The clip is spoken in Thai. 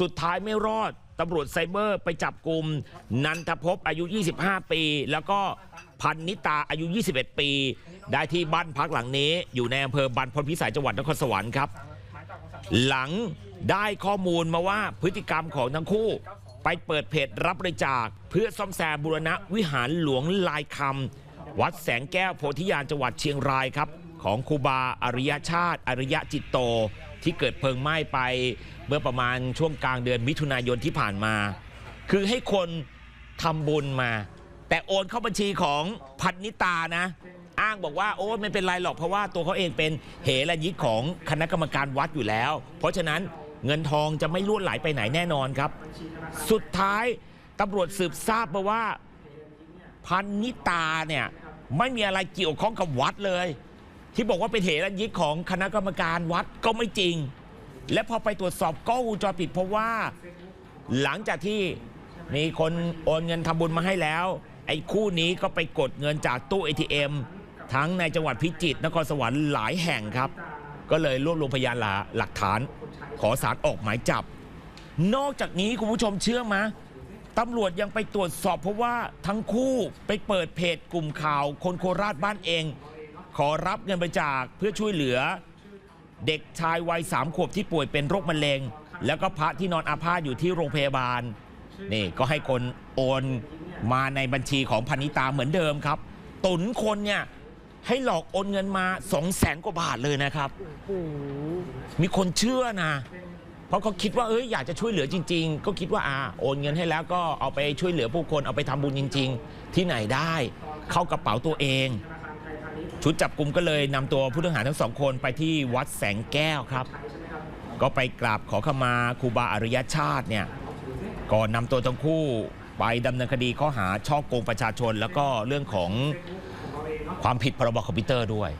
สุดท้ายไม่รอดตำรวจไซเบอร์ไปจับกลุ่มนันทภพอายุ 25 ปี แล้วก็พันนิตาอายุ 21 ปี ได้ที่บ้านพักหลังนี้อยู่ในอำเภอบรรพตพิสัยจังหวัดนครสวรรค์ครับ หลังได้ข้อมูลมาว่าพฤติกรรมของทั้งคู่ ไปเปิดเพจรับบริจาค เพื่อซ่อมแซมบูรณะวิหารหลวงลายคำวัดแสงแก้วโพธิญาณจังหวัดเชียงรายครับ ของครูบาอริยชาติ อริยจิตโต ที่เกิดเพลิงไหม้ไปเมื่อประมาณช่วงกลางเดือนมิถุนายนที่ผ่านมา คือให้คนทำบุญมา แต่โอนเข้าบัญชีของพันนิตานะ อ้างบอกว่าโอ้ไม่เป็นไรหรอกเพราะว่าตัวเขาเองเป็นเหระยิกของคณะกรรมการวัดอยู่แล้ว เพราะฉะนั้นเงินทองจะไม่ล่วนไหลไปไหนแน่นอนครับ สุดท้ายตำรวจสืบทราบมาว่าพันนิตาเนี่ยไม่มีอะไรเกี่ยวข้องกับวัดเลย ที่บอกว่าเป็นเหระยิกของคณะกรรมการวัดก็ไม่จริง และพอไปตรวจสอบกล้องวงจรปิดเพราะว่า หลังจากที่มีคนโอนเงินทำบุญมาให้แล้ว ไอ้คู่นี้ก็ไปกดเงินจากตู้ ATM ทั้งในจังหวัดพิจิตรนครสวรรค์หลายแห่งครับ ก็เลยรวบรวมพยานหล,หลักฐาน ขอสารออกหมายจับ นอกจากนี้คุณผู้ชมเชื่อไหมตำรวจยังไปตรวจสอบเพราะว่าทั้งคู่ไปเปิดเพจกลุ่มข่าวคนโคราชบ้านเอง ขอรับเงินบริจาคเพื่อช่วยเหลือ เด็กชายวัยสามขวบที่ป่วยเป็นโรคมะเร็ง แล้วก็พระที่นอนอาพาธอยู่ที่โรงพยาบาลนี่ก็ให้คนโอนมาในบัญชีของพนิตาเหมือนเดิมครับ ตุนคนเนี่ยให้หลอกโอนเงินมา2 0 0แสนกว่าบาทเลยนะครับ มีคนเชื่อนะ เพราะเขาคิดว่าเอ้ยอยากจะช่วยเหลือจริง ๆ ก็คิดว่าอ่าโอนเงินให้แล้วก็เอาไปช่วยเหลือผู้คนเอาไปทำบุญจริง ๆ ที่ไหนได้ เข้ากระเป๋าตัวเอง ชุดจับกลุ่มก็เลยนำตัวผู้ต้องหาทั้งสองคนไปที่วัดแสงแก้วครับ ก็ไปกราบขอขมาครูบาอริยชาติเนี่ยก่อนนำตัวทั้งคู่ไปดำเนินคดีข้อหาช่อโกงประชาชน แล้วก็เรื่องของความผิดพรบคอมพิวเตอร์ด้วย